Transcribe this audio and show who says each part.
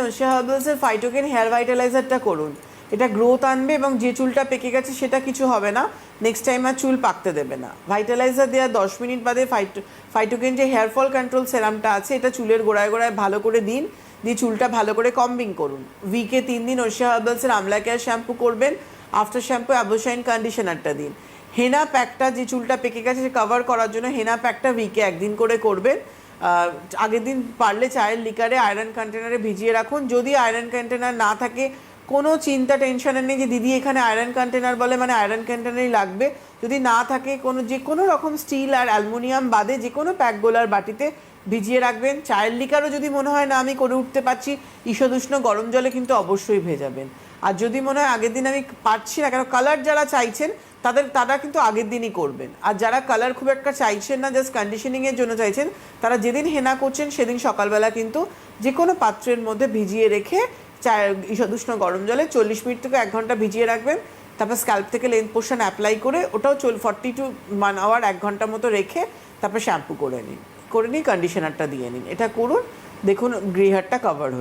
Speaker 1: Nausea হার্বালসের ফাইটোকেন hair ভাইটালাইজারটা করুন। এটা growth আনবে এবং যে চুলটা পেকে গেছে সেটা কিছু হবে না। নেক্সট টাইম আর চুল পাকতে দেবে না। ভাইটালাইজার দেওয়ার দশ মিনিট বাদে ফাইটো ফাইটোকেন যে হেয়ার ফল কন্ট্রোল সেরামটা আছে, এটা চুলের গোড়ায় গোড়ায় ভালো করে দিন। দিয়ে চুলটা ভালো করে কম্বিং করুন। উইকে তিন দিন নশিয়া হার্বালসের আমলা কেয়ার শ্যাম্পু করবেন। আফটার শ্যাম্পু অ্যাবোসাইন কন্ডিশনারটা দিন। হেনা প্যাকটা যে চুলটা পেকে গেছে কভার করার জন্য হেনা প্যাকটা উইকে একদিন করে করবেন। আগের দিন পারলে চায়ের লিকারে আয়রন কন্টেনারে ভিজিয়ে রাখুন। যদি আয়রন কন্টেনার না থাকে, কোনো চিন্তা টেনশনের নেই যে দিদি এখানে আয়রন কন্টেনার বলে মানে আয়রন কন্টেনারই লাগবে। যদি না থাকে, কোনো যে কোনো রকম স্টিল আর অ্যালুমিনিয়াম বাদে যে কোনো প্যাকগোলার বাটিতে ভিজিয়ে রাখবেন। চায়ের লিকারও যদি মনে হয়, না, আমি করে উঠতে পারছি। ঈষদুষ্ণ গরম জলে কিন্তু অবশ্যই ভেজাবেন। আর যদি মনে হয় আগের দিন আমি পারছি না, কেন কালার যারা চাইছেন, তাদের, তারা কিন্তু আগের দিনই করবেন। আর যারা কালার খুব একটা চাইছেন না জাস্ট কন্ডিশনিংয়ের জন্য চাইছেন, তারা যেদিন হেনা করছেন, সেদিন সকালবেলা কিন্তু যে কোনো পাত্রের মধ্যে ভিজিয়ে রেখে চায়ের ঈষদুষ্ণ গরম জলে চল্লিশ মিনিট থেকে এক ঘণ্টা ভিজিয়ে রাখবেন। তারপর স্ক্যাল্প থেকে লেন্থ পোর্শন অ্যাপ্লাই করে ওটাও চল ফর্টি টু ওয়ান আওয়ার এক ঘণ্টা মতো রেখে তারপর শ্যাম্পু করে নিন। করে নিই কন্ডিশনারটা দিয়ে নিন। এটা করুন, দেখুন গ্রে হেয়ারটা কভার হয়ে